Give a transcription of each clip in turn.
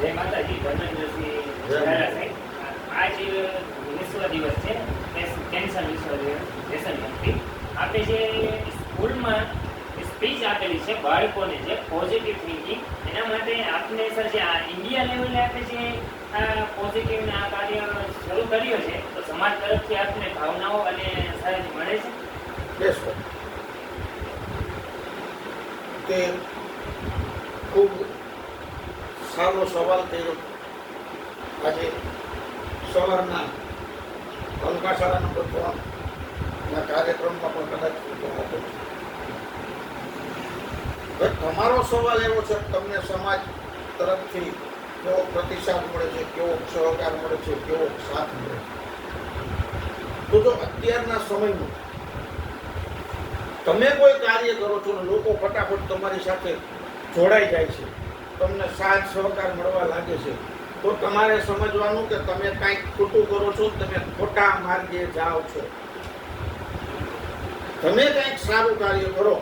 જય માતાજી સાહેબ. આજ વિશ્વ દિવસ છે. કેન્સર વિશ્વ દિવસ વ્યસનમુક્તિ આપણે જે સ્કૂલમાં સ્પીચ આપેલી છે, બાળકોને જે પોઝિટિવ થિંકિંગ એના માટે આપણે સર જે આ ઇન્ડિયા લેવલે આપણે જે આ પોઝિટિવ આ કાર્ય શરૂ કર્યો છે, તો સમાજ તરફથી આપને ભાવનાઓ અને સહજ મળે છે? તે ખૂબ સારો સવાલ કર્યો. આજે સવારના હલકા શાળા નંબર ત્રણ કાર્યક્રમમાં પણ કદાચ હતો તમારો સવાલ એવો છે તમને સમાજ તરફથી કેવો પ્રતિસાદ મળે છે, કેવો સહકાર મળે છે, કેવો સાથ મળે તો જો અત્યારના સમયમાં તમે કોઈ કાર્ય કરો છો ને લોકો ફટાફટ તમારી સાથે જોડાઈ જાય છે તમને સાથ સહકાર મળવા લાગે છે. તો તમારે સમજવાનું કે તમે કાંઈક ખોટું કરો છો તમે ખોટા માર્ગે જાઓ છો. તમે કંઈક સારું કાર્ય કરો,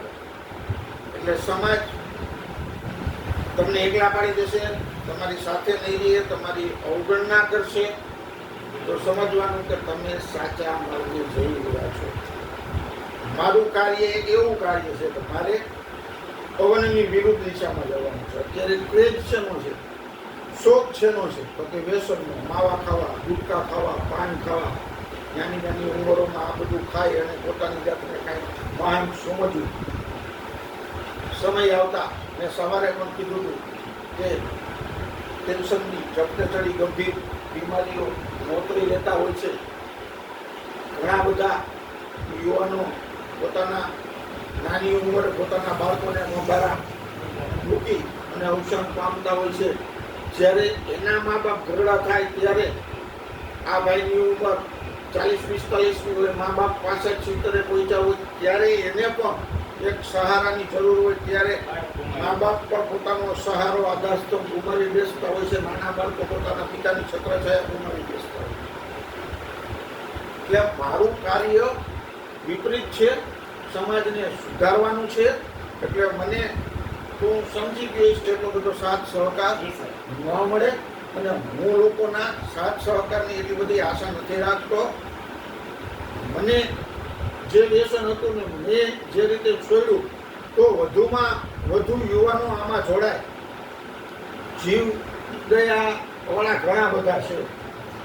એટલે સમાજ તમને એકલા પાડી દેશે, તમારી સાથે નહીં રહીએ, તમારી અવગણના કરશે. તો સમજવાનું કે તમે સાચા માર્ગે જઈ રહ્યા છો. મારું કાર્ય એક એવું કાર્ય છે કે મારે પવનની વિરુદ્ધ દિશામાં જવાનું છે. અત્યારે ક્રેજ શેનો છે? શોખ શેનો છે? તો કે વ્યસનનો માવા ખાવા, ગુટકા ખાવા, પાન ખાવા. નાની નાની ઉંમરોમાં આ બધું ખાય અને પોતાની જાતને કાંઈ મહાન સમજવું સમય આવતા મેં સવારે પણ કીધું હતું કે ટેન્શનની જપ્તે ચડી ગંભીર બીમારીઓ નોતરી લેતા હોય છે. ઘણા બધા યુવાનો પોતાના નાની ઉંમરે પોતાના બાળકોને મોબારા મૂકી અને અવસાન પામતા હોય છે. જ્યારે એના મા બાપ ઘરડા થાય ત્યારે આ ભાઈની ઉંમર ચાલીસ પિસ્તાલીસની હોય મા બાપ પાસઠ સિત્તેરે પહોંચ્યા હોય, ત્યારે એને પણ એક સહારાની જરૂર હોય, ત્યારે મા બાપ પણ પોતાનો સહારો આધારસ્તંભ ગુમાવી બેસતા હોય છે. નાના બાળકો પોતાના પિતાની છત્રછાયા ગુમાવી બેસતા હોય એટલે મારું કાર્ય વિપરીત છે. સમાજને સુધારવાનું છે. એટલે મને હું સમજી ગઈશ કે એટલો બધો સાથ સહકાર ન મળે અને હું લોકોના સાથ સહકારની એટલી બધી આશા નથી રાખતો. મને જે વ્યસન હતું ને મેં જે રીતે છોડ્યું તો વધુમાં વધુ યુવાનો આમાં જોડાય. જીવ દયા વાળા ઘણા બધા છે.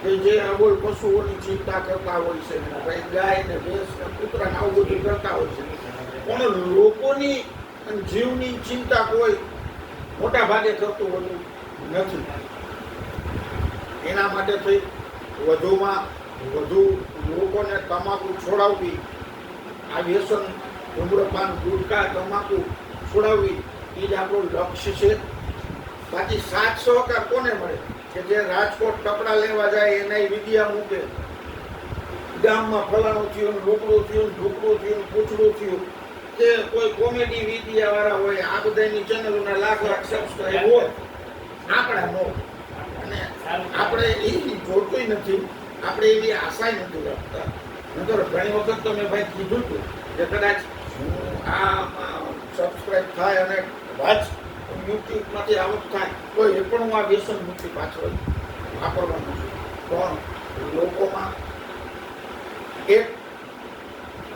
કે જે અબોલ પશુઓની ચિંતા કરતા હોય છે ભાઈ ગાય ને ભેંસ ને કૂતરા આવું બધું કરતા હોય છે. પણ લોકોની જીવની ચિંતા કોઈ મોટા ભાગે કરતું હોતું નથી. એના માટે થઈ વધુમાં વધુ લોકોને તમાકુ છોડાવવી, આ વ્યસન ધૂમ્રપાન ગુટકા, તમાકુ છોડાવવી, એ જ આપણું લક્ષ્ય છે. બાકી સાત સહકાર કોને મળે? કે જે રાજકોટ કપડાં લેવા જાય એના વિદ્યા મૂકે. ગામમાં ફલાણું થયું રોકડું થયું, ઢોકળું થયું, પૂછડું થયું. કે કોઈ કોમેડી વિદ્યા વાળા હોય, આ બધાની ચેનલોના લાખ લાખ સબસ્ક્રાઈબ હોય, આપણા નો અને આપણે એ જોડતું નથી, આપણે એવી આશાય નથી રાખતા. નતર ઘણી વખત તો મેં ભાઈ કીધું હતું કે કદાચ આ સબસ્ક્રાઈબ થાય અને વાંચ યુટ્યુબમાંથી આવક થાય તો એ પણ હું આ વ્યસન મુક્તિ પાછળ વાપરવાનું છું. પણ લોકોમાં એક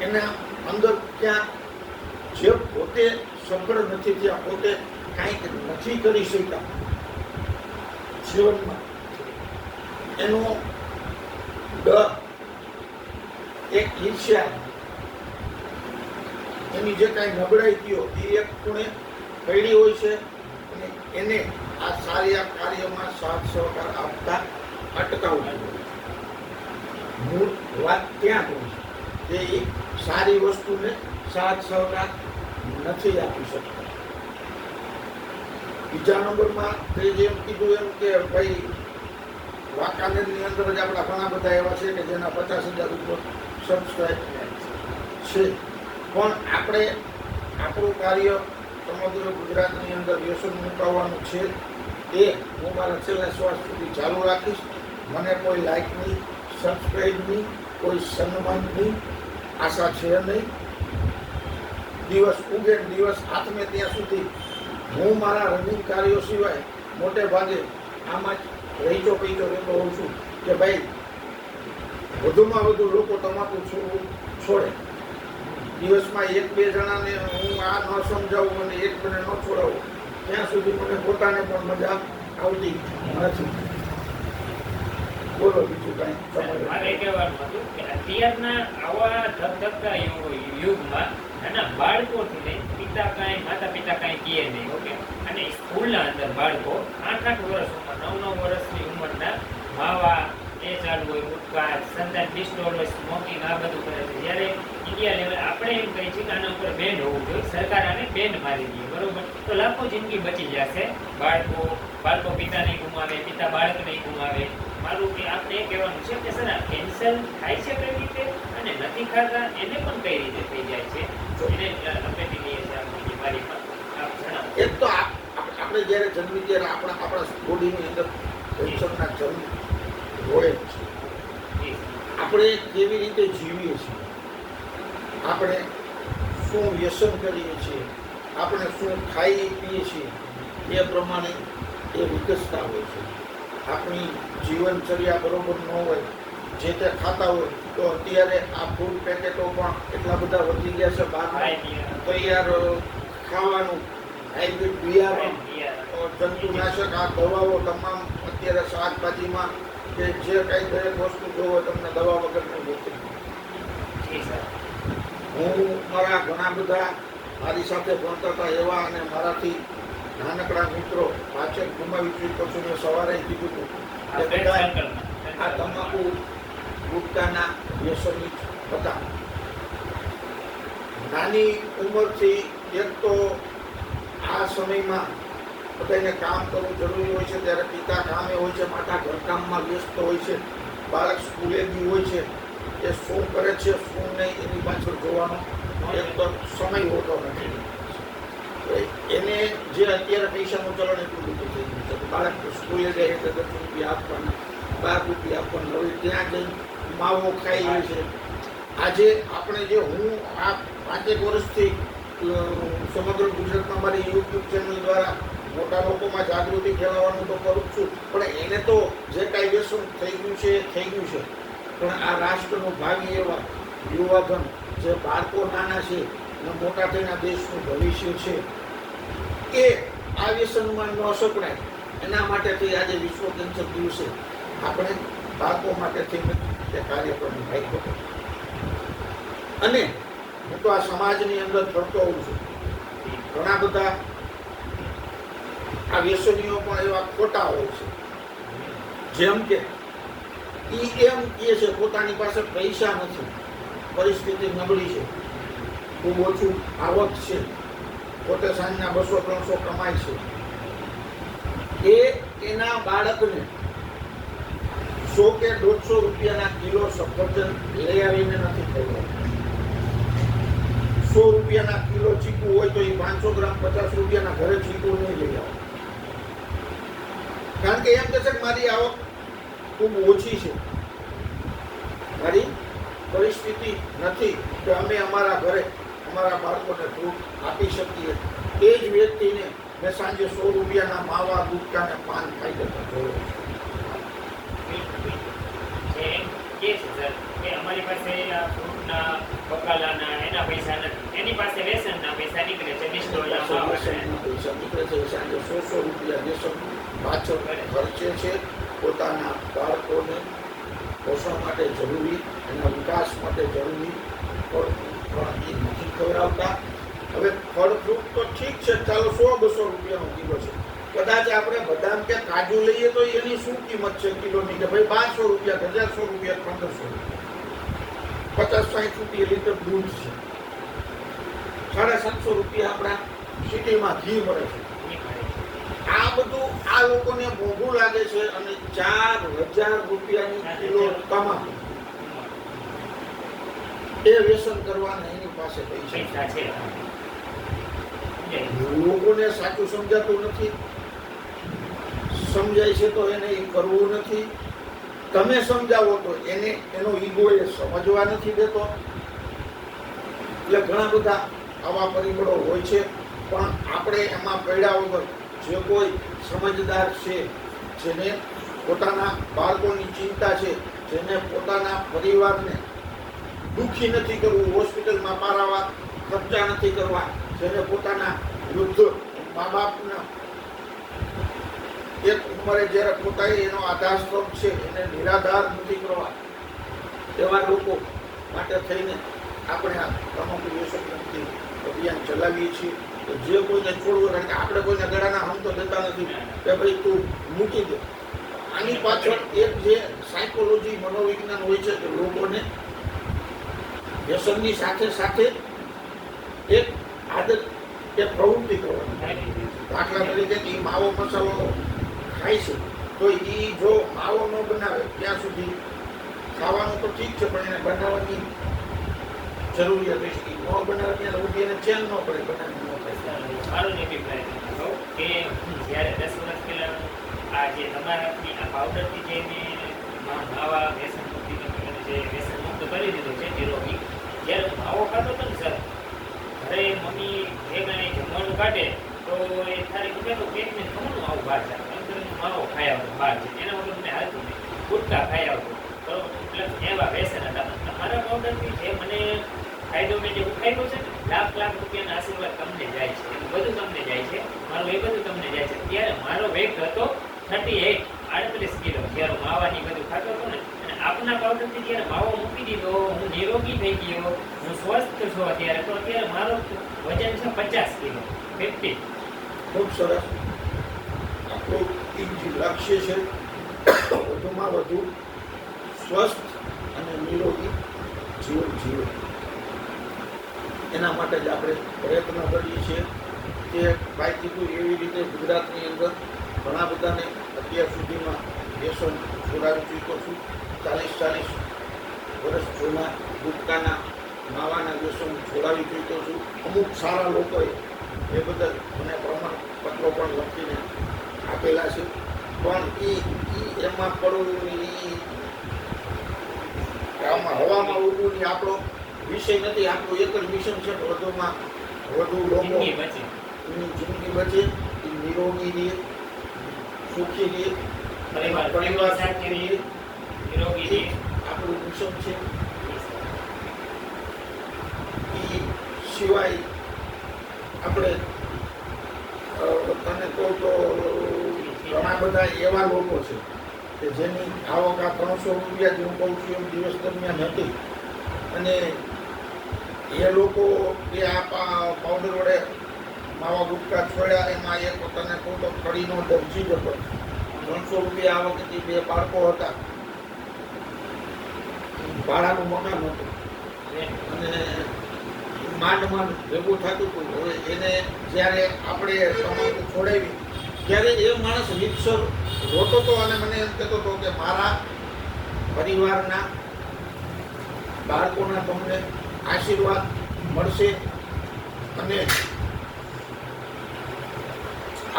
એના અંદર ક્યાં જે પોતે સફળ નથી થયા પોતે કાંઈક નથી કરી શકતા જીવનમાં એનો ડર, એક ઈર્ષ્યા, એની જે કાંઈ નબળાઈ ગયો, એ એક ખૂણે પડી હોય છે અને એને આ સારી કાર્યમાં સાથ સહકાર આપતા અટકાવવું જોઈએ. મૂળ વાત ત્યાં હોય છે? કે એ સારી વસ્તુને સાથ સહકાર નથી આપી શકતા. બીજા નંબરમાં તે જેમ કીધું એમ કે ભાઈ, વાંકાનેરની અંદર જ આપણા ઘણા બધા એવા છે કે જેના પચાસ હજાર ઉપર સબસ્ક્રાઈબ છે. પણ આપણે આપણું કાર્ય સમગ્ર ગુજરાતની અંદર વ્યસન મુકાવવાનું છે એ હું મારા છેલ્લા શ્વાસ સુધી ચાલુ રાખીશ. મને કોઈ લાઇક નહીં સબસ્ક્રાઈબ નહીં, કોઈ સન્માનની આશા છે નહીં. દિવસ ઉગે દિવસ હાથમે ત્યાં સુધી હું મારા રનિંગ કાર્યો સિવાય મોટે ભાગે આમાં જ રહીચો પૈચો રહેતો હોઉં છું કે ભાઈ વધુમાં વધુ લોકો તમાકુ છોડવું છોડે. દિવસમાં એક બે જણાને હું આ ન સમજાવું અને એક મને ન છોડાવું. ત્યાં સુધી મને પોતાને પણ મજા આવતી નથી. બોલો બીજું કાંઈ મારે કહેવાનું હતું અત્યારના આવા ધબધબતા યુગમાં નાના બાળકોથી લઈ પિતા કાંઈ, માતા પિતા કાંઈ કહે નહીં, ઓકે? અને સ્કૂલના અંદર બાળકો આઠ આઠ વર્ષ ઉંમર નવ નવ વર્ષની ઉંમરના માવા એ ચાલુ હોય ગુટકા સંતાન ડિસ્ટોર હોય સ્મોકિંગ આ બધું કરે છે. જ્યારે ઇન્ડિયા લેવલ આપણે એમ કહીએ છીએ કે આના ઉપર બેન હોવું જોઈએ. સરકાર આને બેન મારી દઈએ બરોબર? તો લાખો જિંદગી બચી જશે. બાળકો બાળકો પિતા નહીં ગુમાવે પિતા બાળક નહીં ગુમાવે. મારું કે આપણે એ કહેવાનું છે કે સર આ કેન્સર થાય છે કઈ રીતે? અને નથી ખાતા એને પણ કઈ રીતે થઈ જાય છે? એને અપેટી લઈએ છીએ આપણી બીમારીમાં આપ જણાવો. એક તો આપણે જ્યારે જન્મી ત્યારે આપણા આપણા બોડીની અંદર કેન્સરના જન્મ હોય જ છે. આપણે કેવી રીતે જીવીએ છીએ? આપણે શું વ્યસન કરીએ છીએ? આપણે શું ખાઈએ પીએ છીએ? એ પ્રમાણે એ વિકસતા હોય છે. આપણી જીવનચર્યા બરોબર ન હોય જે તે ખાતા હોય તો અત્યારે આ ફૂડ પેકેટો પણ એટલા બધા વધી ગયા છે બહાર તૈયાર ખાવાનું હાઇબ્રિડ બિયારણ જંતુનાશક આ દવાઓ તમામ અત્યારે શાકભાજીમાં કે જે કાંઈ દરેક વસ્તુ જોવો તમને દવા વગર નહીં મળતી જી સર. હું મારા ઘણા બધા મારી સાથે ભણતા હતા એવા અને મારાથી નાનકડા મિત્રો પાછળ ગુમાવી ચૂક્યો છું મેં સવારે કીધું હતું આ કે આ તમાકુ ગુટકાના વ્યસની હતા. નાની ઉંમરથી એક તો આ સમયમાં બધાને કામ કરવું જરૂરી હોય છે. ત્યારે પિતા કામે હોય છે, માતા ઘરકામમાં વ્યસ્ત હોય છે, બાળક સ્કૂલે બી હોય છે, એ શું કરે છે, શું નહીં, એની પાછળ જોવાનો એક તો સમય હોતો નથી. એને જે અત્યારે પૈસાનું ચલણ એટલું બધું થઈ ગયું છે બાળક સ્કૂલે જાય એટલે દસ રૂપિયા આપવાના, બાર રૂપિયા આપવાના, હવે ત્યાં જઈને માવો ખાઈ લે છે. આજે આપણે જે હું આ પાંચેક વર્ષથી સમગ્ર ગુજરાતમાં મારી યુટ્યુબ ચેનલ દ્વારા મોટા લોકોમાં જાગૃતિ ફેલાવવાનું તો કરું છું. પણ એને તો જે કાયદેસર થઈ ગયું છે એ થઈ ગયું છે. પણ આ રાષ્ટ્રનું ભાગ એવા યુવાધન જે બાળકો નાના છે અને મોટા થઈને દેશનું ભવિષ્ય છે, એ આ વ્યસનમાં ન સપડાય એના માટેથી આજે વિશ્વ કેન્સર દિવસે આપણે બાળકો માટે થઈને તે કાર્યક્રમ રાખ્યો. અને હું તો આ સમાજની અંદર ફરતો હોઉં છું. ઘણા બધા આ વ્યસનીઓ પણ એવા ખોટા હોય છે. જેમ કે એ એમ કહે છે, પોતાની પાસે પૈસા નથી. પરિસ્થિતિ નબળી છે. ખૂબ ઓછું આવક છે. પોતે સાંજના બસો, ત્રણસો કમાય છે. એ એના બાળકને સો કે દોઢસો રૂપિયાના કિલો સફરજન લઈ આવીને નથી ખવડાવતા. સો રૂપિયાના કિલો ચીકુ હોય તો એ પાંચસો ગ્રામ, પચાસ રૂપિયાના ઘરે ચીકુ નહીં લઈ આવો કારણ કે એમ થશે કે મારી આવક ખૂબ ઓછી છે. મારી પરિસ્થિતિ નથી કે અમે અમારા ઘરે અમારા બાળકોને દૂધ આપી શકીએ. એ જ વ્યક્તિને મેં સાંજે સો રૂપિયાના માવા ગુટકાને પાન ખાઈ જતા જોયો. કે અમારી પાસે આ ફ્રૂટના બકાલાના એના પૈસા નથી. એની પાસે રેશનના પૈસા નીકળે છે સો સો રૂપિયા દેશો પાછળ ખર્ચે છે પોતાના બાળકોને પોષણ માટે જરૂરી એના વિકાસ માટે જરૂરી. પણ એ નથી ખવડાવતા. હવે ફળ ફ્રૂટ તો ઠીક છે, ચાલો સો બસો રૂપિયાનો કિલો છે. કદાચ આપણે બદામ કે કાજુ લઈએ તો એની શું કિંમત છે કિલોની? કે ભાઈ બારસો રૂપિયા, હજારસો રૂપિયા, પંદરસો રૂપિયા. પચાસ, સાઠ રૂપિયા લીટર દૂધ છે. સાડા સાતસો રૂપિયા આપણા સિટીમાં ઘી મળે છે. આ બધું આ લોકોને મોંઘું લાગે છે અને ચાર હજાર રૂપિયાની કિલો તમાકુ એ વ્યસન કરવાના એની પાસે પૈસા છે. લોકોને સાચું સમજાતું નથી. સમજાય છે તો એને એ કરવું નથી. તમે સમજાવો તો એને એનો ઈગો એ સમજવા નથી દેતો. એટલે ઘણા બધા આવા પરિબળો હોય છે. પણ આપણે એમાં પડ્યા વગર જે કોઈ સમજદાર છે, જેને પોતાના બાળકોની ચિંતા છે, જેને પોતાના પરિવારને દુઃખી નથી કરવું, હોસ્પિટલમાં પારાવા ખર્ચા નથી કરવા, જેને પોતાના વૃદ્ધ મા બાપના એક ઉંમરે જ્યારે પોતાએ એનો આધારસ્તંભ છે, એને નિરાધાર નથી કરવા, એવા લોકો માટે થઈને આપણે આ તમામ વ્યસન અભિયાન ચલાવીએ છીએ. જે કોઈને છોડવું, કારણ કે આપણે કોઈને ગળાના હમ તો દેતા નથી, કે ભાઈ તું મૂકી દે. આની પાછળ એક જે સાયકોલોજી મનોવિજ્ઞાન હોય છે કે લોકોને વ્યસનની સાથે સાથે એક આદત કે પ્રવૃત્તિ કરવાની. દાખલા તરીકે એ માવો મસાલો ખાય છે, તો એ જો માવો ન બનાવે ત્યાં સુધી ખાવાનું તો ઠીક છે, પણ એને બનાવવાની જરૂરિયાત છે. ન બનાવે ત્યાં સુધી એને ચેન ન પડે બનાવે મારો જ અભિપ્રાય છે કહું કે જ્યારે દસ વર્ષ પહેલાં આ જે તમારાથી, આ પાવડરથી જે મેં આવા વ્યસન મુક્તિનો જે વ્યસન મુક્ત કરી દીધું છે નિરોગી જ્યારે માવો ખાતો હતો ને સર, ઘરે મમ્મી જે કાંઈ જમવાનું કાઢે, તો એ તારી કહેતો કેક ને ખમણું આવું બહાર જાય એમ કરીને માવો ખાઈ બહાર છે. એના વગર મને હાલતું નહીં. ગુટકા ખાઈ આવતો. તો એટલે એવા વ્યસન હતા. તમારા પાવડરથી જે મને ફાયદો મેં જે ઉઠાવ્યો છે ને લાખ લાખ રૂપિયાના આશીર્વાદ તમને જાય છે. બધું તમને જાય છે. મારું એ બધું તમને જાય છે. ત્યારે મારો વેટ હતો થર્ટી એટ આડત્રીસ કિલો. જ્યારે માવાની બધું ખાતો હતો ને, અને આપના પાવડરથી જ્યારે માવો મૂકી દીધો, હું નિરોગી થઈ ગયો. હું સ્વસ્થ છું અત્યારે. તો અત્યારે મારો વજન છે પચાસ કિલો. ફિફ્ટી ખૂબ સરસ. આપણું લક્ષ્ય છે, વધુમાં વધુ સ્વસ્થ અને નિરોગી જીવન જીવે. એના માટે જ આપણે પ્રયત્ન કરીએ છીએ કે ભાઈ કીધું એવી રીતે ગુજરાતની અંદર ઘણા બધાને અત્યાર સુધીમાં વ્યસન છોડાવી ચૂક્યો છું. ચાલીસ ચાલીસ વર્ષ જૂના ગુટકાના, માવાના વ્યસન છોડાવી ચૂક્યો છું. અમુક સારા લોકોએ એ બદલ મને પ્રમાણપત્રો પણ લખીને આપેલા છે. પણ એ એમાં પડવું આમાં હવામાં ઉડવું આપણો વિષય નથી આપણું એક જ મિશન છે વધુમાં વધુ લોકો એની જિંદગી બચે એ નિરોગી રહે સુખી રહે પરિવાર સાથે રહે નિરોગી એ આપણું મિશન છે. એ સિવાય આપણે તને કહું તો ઘણા બધા એવા લોકો છે કે જેની આવક આ ત્રણસો રૂપિયા જે હું કહું છું એમ દિવસ દરમિયાન હતી. અને એ લોકો એ આ પા- પાવડર વડે માવા ગુટકા છોડ્યા, એમાં એક પોતાને પોતો કડીનો દરજી જ હતો. ત્રણસો રૂપિયા આ વખતે બે બાળકો હતા. ભાડાનું મકાન હતું. અને માંડ માંડ ભેગું થતું હતું. હવે એને જ્યારે આપણે સમાજ છોડાવી, ત્યારે એ માણસ રીતસર રોતો હતો અને મને એમ કહેતો હતો કે મારા પરિવારના બાળકોના તમને આશીર્વાદ મળશે અને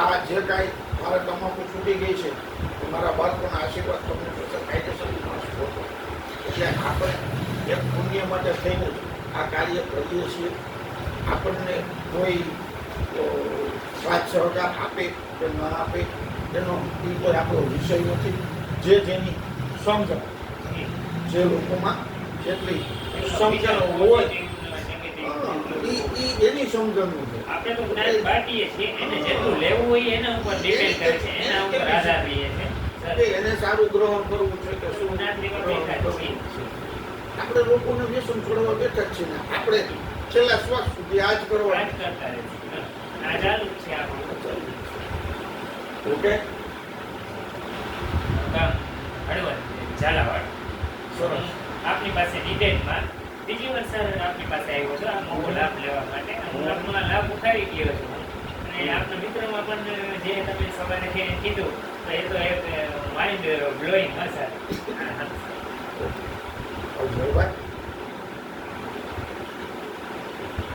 આ જે કાંઈ મારા તમાકુ છૂટી ગઈ છે, તો મારા બાળકોના આશીર્વાદ તમને થશે કાયદેસર એટલે આપણે એક પુણ્ય માટે થઈને આ કાર્ય કરીએ છીએ. આપણને કોઈ સાથ સહકાર આપે કે ન આપે, એનો એ કોઈ આપણો વિષય નથી. જે જેની સમજણ જે લોકોમાં જેટલી સમજણ હોય. એની સમજણનું છે. આપણે તો જ્ઞાન બાટીએ છીએ. એને જેટલું લેવું હોય એના ઉપર ડિપેન્ડ કરે છે. એના ઉપર આધાર છે એને સારું ગ્રહણ કરવું છે કે શું. છે? આપણે લોકોને વ્યસન છોડવા બેઠા છીએ ને. આપણે છેલ્લા શ્વાસ સુધી આજ કરવા છે. છે ઓકે? હળવદ. ઝાલાવાડ સરસ. આપની પાસે ડિટેલમાં. બીજી વાર સર આપની પાસે આવ્યો છું આ મોકો લાભ લેવા માટે. હું આપનો લાભ ઉઠાવી ગયો છું. અને આપના મિત્રોમાં પણ જે તમે સવારે કીધું, તો એ તો એક માઇન્ડ બ્લોઈંગ સર સર